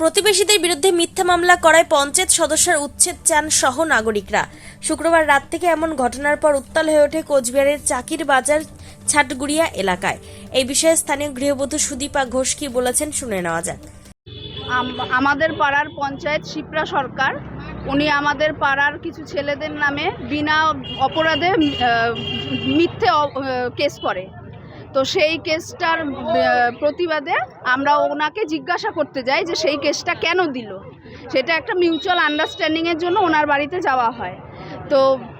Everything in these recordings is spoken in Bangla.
প্রতিবেশীদের বিরুদ্ধে মিথ্যা মামলা করায় পঞ্চায়েত সদস্যের উচ্ছেদ চান সহ নাগরিকরা। শুক্রবার রাত থেকে এমন ঘটনার পর উত্তাল হয়ে ওঠে কোচবিহারের চাকির বাজার ছাটগুড়িয়া এলাকায়। এই বিষয়ে স্থানীয় গৃহবধূ সুদীপা ঘোষ কি বলেছেন শুনে নেওয়া যাক। আমাদের পাড়ার পঞ্চায়েত শিপ্রা সরকার, উনি আমাদের পাড়ার কিছু ছেলেদের নামে বিনা অপরাধে মিথ্যে কেস করে। তো সেই কেসটার প্রতিবাদে আমরা ওনাকে জিজ্ঞাসা করতে যাই যে সেই কেসটা কেন দিল? সেটা একটা মিউচুয়াল আন্ডারস্ট্যান্ডিংয়ের জন্য ওনার বাড়িতে যাওয়া হয়। তো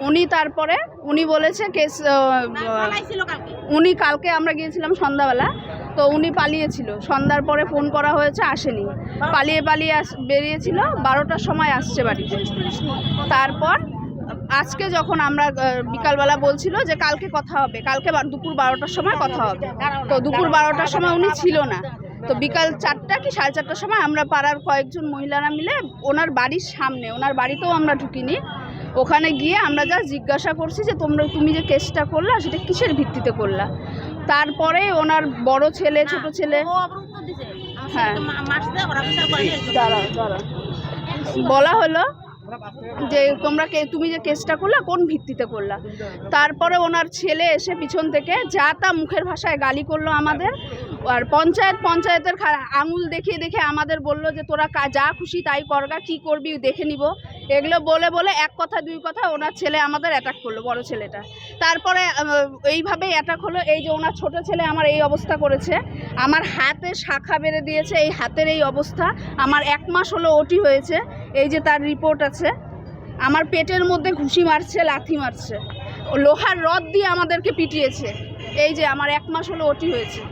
উনি তারপরে উনি বলেছে কেস উনি কালকে আমরা গিয়েছিলাম সন্ধ্যাবেলা তো উনি পালিয়েছিল। সন্ধ্যার পরে ফোন করা হয়েছে আসেনি। পালিয়ে পালিয়ে আস বেরিয়েছিল বারোটার সময় আসছে বাড়িতে। তারপর আজকে যখন আমরা বিকালবেলা বলছিল যে কালকে কথা হবে কালকে দুপুর বারোটার সময় কথা হবে। তো দুপুর বারোটার সময় উনি ছিল না। তো বিকাল চারটা কি সাড়ে চারটার সময় আমরা পাড়ার কয়েকজন মহিলারা মিলে ওনার বাড়ির সামনে ওনার বাড়িতেও আমরা ঢুকিনি। ওখানে গিয়ে আমরা যা জিজ্ঞাসা করছি যে তোমরা তুমি যে কেসটা করলা সেটা কিসের ভিত্তিতে করলা? তারপরে ওনার বড় ছেলে ছোট ছেলে হ্যাঁ। বলা হলো যে তোমরা কে তুমি যে কেসটা করলা, কোন ভিত্তিতে করলা? তারপরে ওনার ছেলে এসে পিছন থেকে যা তা মুখের ভাষায় গালি করল আমাদের আর পঞ্চায়েত পঞ্চায়েতের আঙুল দেখিয়ে দেখে আমাদের বলল যে তোরা যা খুশি তাই করগা, কি করবি দেখে নিব। এগুলো বলে বলে এক কথা, দুই কথা ওনার ছেলে আমাদের অ্যাটাক করল, বড় ছেলেটা। তারপরে এইভাবেই অ্যাটাক হলো। এই যে ওনার ছোট ছেলে আমার এই অবস্থা করেছে। আমার হাতে শাখা বেড়ে দিয়েছে এই হাতের এই অবস্থা। আমার এক মাস হলো ওটি হয়েছে। এই যে তার রিপোর্ট আছে। আমার পেটের মধ্যে ঘুষি মারছে, লাথি মারছে। লোহার রদ দিয়ে আমাদেরকে পিটিয়েছে। এই যে আমার এক মাস হলো ওটি হয়েছে।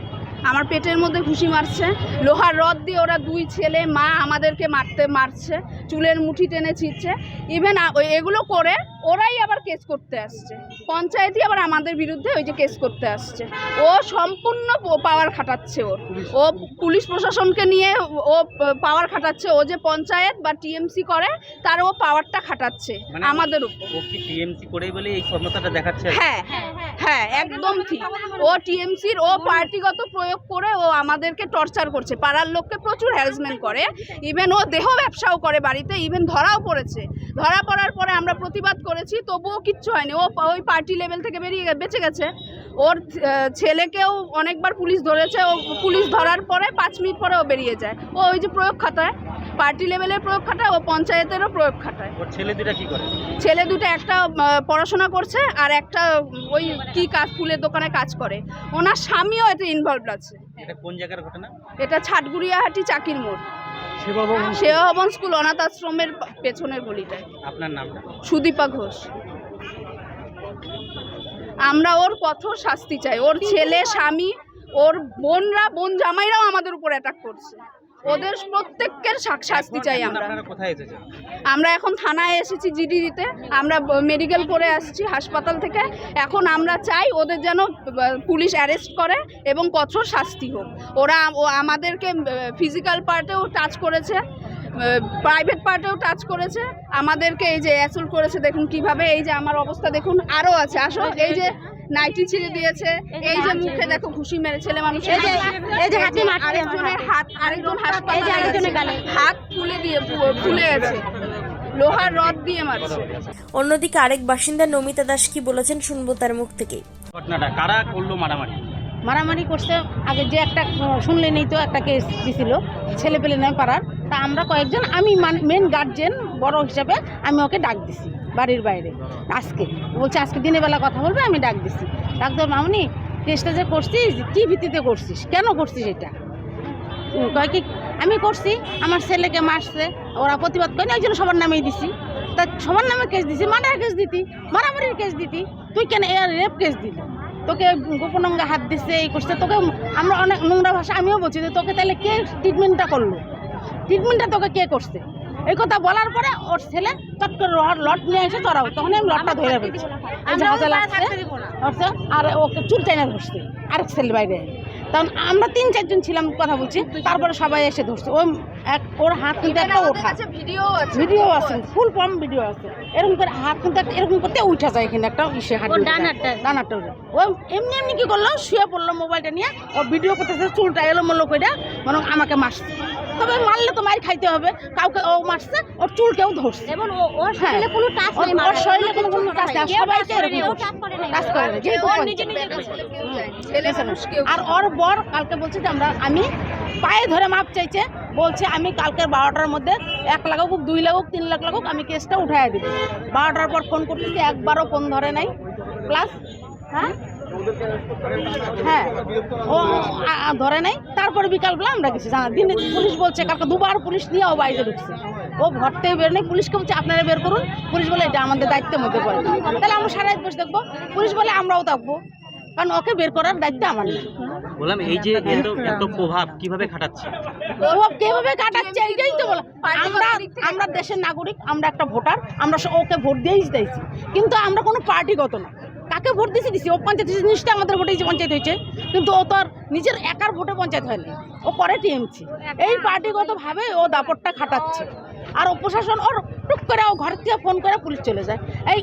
আমার পেটের মধ্যে ঘুষি মারছে। লোহার রড দিয়ে ওরা দুই ছেলে মা আমাদেরকে মারতে মারছে চুলের মুঠি টেনে ছিটছে ইভেন এগুলো করে ওরাই আবার কেস করতে আসছে। পঞ্চায়েতই আবার আমাদের বিরুদ্ধে ওই যে কেস করতে আসছে। ও সম্পূর্ণ পাওয়ার খাটাচ্ছে ওর। ও পুলিশ প্রশাসনকে নিয়ে ও পাওয়ার খাটাচ্ছে। ও যে পঞ্চায়েত বা টিএমসি করে তার ও পাওয়ারটা খাটাচ্ছে মানে- আমাদের উপর। টিএমসি করেই বলে এই ক্ষমতাটা দেখাচ্ছে? হ্যাঁ। হ্যাঁ একদম ঠিক। ও টিএমসির, ও পার্টিগত প্রয়োগ করে ও আমাদেরকে টর্চার করছে। পাড়ার লোককে প্রচুর হ্যারাসমেন্ট করে। ইভেন ও দেহ ব্যবসাও করে বাড়িতে ইভেন ধরাও পড়েছে। ধরা পড়ার পরে আমরা প্রতিবাদ করেছি, তবুও কিচ্ছু হয়নি। ও ওই পার্টি লেভেল থেকে বেরিয়ে বেঁচে গেছে। ওর ছেলেকেও অনেকবার পুলিশ ধরেছে। ও পুলিশ ধরার পরে পাঁচ মিনিট পরে ও বেরিয়ে যায়। ও ওই যে প্রয়োগ খাতায় পার্টি লেভেলের প্রয়োগ খাটায় ও পঞ্চায়েতেরও প্রয়োগ খাটায়। ওর ছেলে দুটা কি করে? ছেলে দুটো একটা আহ, পড়াশোনা করছে আর একটা ওই কি কাজ ফুলের দোকানে কাজ করে। ওনার স্বামীও এতে ইনভলভ আছে। এটা কোন জায়গার ঘটনা? এটা ছাটগুড়িয়াহাটি চাকির মোড়। সেবা ভবন স্কুল অনাথ আশ্রমের পা- পেছনের গলিটায় আপনার নামটা? সুদীপা ঘোষ। আমরা ওর কঠোর শাস্তি চাই। ওর ছেলে স্বামী ওর বোনরা বোন জামাইরাও আমাদের উপর অ্যাটাক করছে। ওদের প্রত্যেকের শাস্তি চাই আমরা। আমরা এখন থানায় এসেছি জিডি দিতে। আমরা মেডিকেল করে আসছি হাসপাতাল থেকে। এখন আমরা চাই ওদের যেন পুলিশ অ্যারেস্ট করে এবং কঠোর শাস্তি হোক। ওরা আমাদেরকে ফিজিক্যাল পার্টেও টাচ করেছে প্রাইভেট পার্টেও টাচ করেছে। আমাদেরকে এই যে অ্যাসল্ট করেছে দেখুন কীভাবে। এই যে আমার অবস্থা দেখুন আরও আছে। আসো এই যে নাইটি ছিঁড়ে দিয়েছে। এই যে মুখে দেখো ঘুষি মেরে ছেলে মানুষ। এই যে হাতে মারছে আরেকজনের হাত। আরেকজন এই যে হাসপাতালে আরেকজনের গালে। হাত ফুলে দিয়ে ফুলে গেছে। লোহার রড দিয়ে মারছে। অন্যদিকে আরেক বাসিন্দা নমিতা দাস কি বলেছেন শুনব তার মুখ থেকেই ঘটনাটা কারা করল মারামারি? মারামারি করছে আগে যে একটা শুনলেনই তো একটা কেস দিছিল ছেলে পেলে নয় পাড়ার। তা আমরা কয়েকজন আমি মেন গার্জেন বড় হিসাবে আমি ওকে ডাক দিছি। বাড়ির বাইরে। আজকে। বলছে, আজকে দিনের বেলা কথা বলবে, আমি ডাক দিছি। ডাক দেবো মামনি কেসটা যে করছিস, কী ভিত্তিতে করছিস? কেন করছিস এটা? কয় কি, আমি করছি, আমার ছেলেকে মারছে, ওরা প্রতিবাদ করে ওই জন্য সবার নামেই দিছি। তা সবার নামে কেস দিছি মার্ডার কেস দিতি, মারামারির কেস দিতি। তুই কেন এর রেপ কেস দিলি? তোকে গোপন অঙ্গে হাত দিচ্ছে এই করছে, তোকে আমরা অনেক নোংরা ভাষা আমিও বলছি যে তোকে তাহলে কে ট্রিটমেন্টটা করল? ট্রিটমেন্টটা তোকে কে করছে? এই কথা বলার পরে ওর ছেলে চট করে লট নিয়ে এসে চড়াও তখন আমি লটটা ধরে ফেলছি। হাতে লাগছে আর ওকে চুল চাইনা ধরছে আরেক ছেলে বাইরে। তখন আমরা তিন চারজন ছিলাম কথা বলছি তারপরে সবাই এসে ধরছে। ও এক ওর হাত কিন্তু একটা ওঠা। ভিডিও আছে ভিডিও আছে ফুল ফর্ম ভিডিও আছে। এরকম করে হাত কিন্তু একটা এরকম করতে উঠা যায় এখানে একটা ইসে হাত ডানাটা ডানাটা উঠে। ও এমনি এমনি কি করল? শুয়ে পড়ল মোবাইলটা নিয়ে। ও ভিডিও করতেছে চুলটা এলোমেলো করে মানে আমাকে মারছে। তবে মারলে তো মার খাইতে হবে। কাউকে ও মারছে ওর চুল কেউ ধরছে। এবং ওর হ্যাঁ। শরীরে কোনো টাচ নেই ওর শরীরে কোনো কোনো টাচ নেই। সবাইকে এরকম ও touch করে। নাই টাচ করে না, যেহেতু ওর নিজে নিজে ছেলে আর ওর বর কালকে বলছে যে আমরা আমি পায়ে ধরে মাপ চাইছে। বলছে আমি কালকে বারোটার মধ্যে এক লাগুক দুই লাগুক তিন লাখ লাগুক আমি কেসটা উঠাই দিব। বারোটার পর ফোন করতেছি একবারও ফোন ধরে নাই। প্লাস হ্যাঁ? হ্যাঁ ও ধরে নাই। তারপরে বিকালবেলা আমরা গেছি। জানা দিনে পুলিশ বলছে কালকে দুবার পুলিশ নিয়ে ও বাড়িতে ঢুকছে। ও ঘর থেকে বের নেই। পুলিশকে বলছে আপনারা বের করুন। পুলিশ বলে এটা আমাদের দায়িত্বের মধ্যে পড়ে তাহলে আমরা সারা বসে দেখব পুলিশ বলে আমরাও থাকব। কারণ ওকে বের করার দায়িত্ব আমার না। বললাম এই যে এত এত প্রভাব কীভাবে খাটাচ্ছে? প্রভাব কীভাবে কাটাচ্ছে এইটাই তো বলা। আমরা আমরা দেশের নাগরিক আমরা একটা ভোটার আমরা ওকে ভোট দিয়েই দিয়েছি কিন্তু আমরা কোনো পার্টিগত না। কাকে ভোট দিয়েছি দিছি ও পঞ্চায়েত জিনিসটা আমাদের ভোটে পঞ্চায়েত হয়েছে। কিন্তু ও তো আর নিজের একার ভোটে পঞ্চায়েত হয়নি। ও করে টিএমসি। এই পার্টিগতভাবে ও দাপটটা খাটাচ্ছে। আর ও প্রশাসন ওর টুক করে ও ঘর থেকে ফোন করে পুলিশ চলে যায়। এই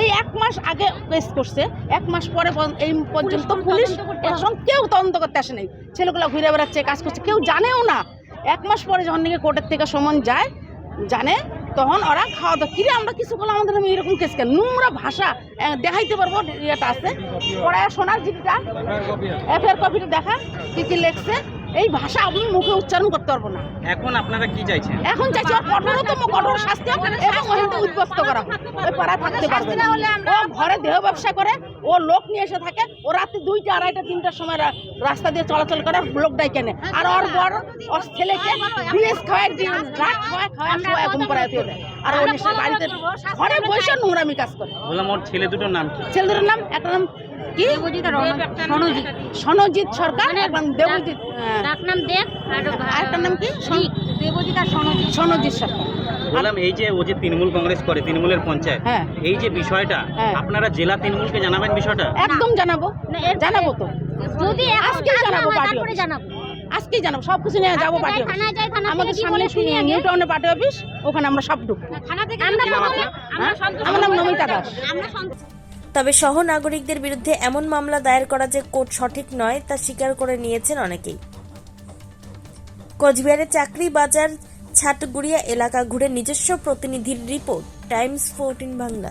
এই এক মাস আগে কেস করছে। এক মাস পরে এই পর্যন্ত পুলিশ প্রশাসন কেউ তদন্ত করতে আসে নাই। ছেলেগুলো ঘুরে বেড়াচ্ছে কাজ করছে কেউ জানেও না। এক মাস পরে যখন নাকি কোর্টের থেকে সমন যায় জানে তখন ওরা খাওয়া দাওয়া কিরে আমরা কিছু করলাম আমাদের আমি এরকম কেস কেন? নোংরা ভাষা দেখাইতে পারব ইয়েটা আছে। পড়ায় শোনার জিনিসটা এফের কপিটা দেখা কি কি লেখছে। এই ভাষা আমি মুখে উচ্চারণ করতে পারব না। এখন আপনারা কি চাইছেন? এখন চাইছি ওর কঠোরতম কঠোর শাস্তি এবং ওখানটা উদ্বস্ত করা ওই পাড়া থাকতে পারবে না। ও ঘরে দেহ ব্যবসা করে ও লোক নিয়ে এসে থাকে ও রাত্রি দুইটা আড়াইটা তিনটার সময় রাস্তা দিয়ে চলাচল করে লোক ডাই কেনে আর ওর বড় ওর ছেলেকে বিএস খাওয়ায় দিন রাত খাওয়ায় খাওয়ায় শোয়া ঘুম পাড়ায় দিয়ে দেয়। আর ও নিশ্চয় বাড়িতে ঘরে বসে নোংরামি কাজ করে। বললাম ওর ছেলে দুটোর নাম কি? ছেলেদের নাম একটা নাম কি? সনজিৎ। সনজিৎ সরকার এবং দেবজিৎ নাম দেব আরেকটার নাম কি? দেবজিৎ আর সনজিৎ। সনজিৎ সরকার। বললাম এই যে ও যে তৃণমূল কংগ্রেস করে তৃণমূলের পঞ্চায়েত হ্যাঁ। এই যে বিষয়টা হ্যাঁ। আপনারা জেলা তৃণমূলকে জানাবেন বিষয়টা? একদম জানাব। জানাব তো। যদি আজকে জানাব তারপরে জানাব। আজকেই জানাব সব কিছু নিয়ে যাব আজকে পার্টি আমাদের সামনে বলে শুনি আগে। নিউ টাউনে পার্টি অফিস ওখানে আমরা সব ঢুকবো। আমরা নাম হ্যাঁ? সন্তোষ- আমার নাম নমিতা দাস। আমরা সন্তোষ তবে সহ নাগরিকদের বিরুদ্ধে এমন মামলা দায়ের করা যে কোর্ট সঠিক নয়, তা স্বীকার করে নিয়েছেন অনেকেই। কোচবিহারের চাকরি বাজার ছাটগুড়িয়া এলাকা ঘুরে নিজস্ব প্রতিনিধির রিপোর্ট, টাইমস ফোরটিন বাংলা।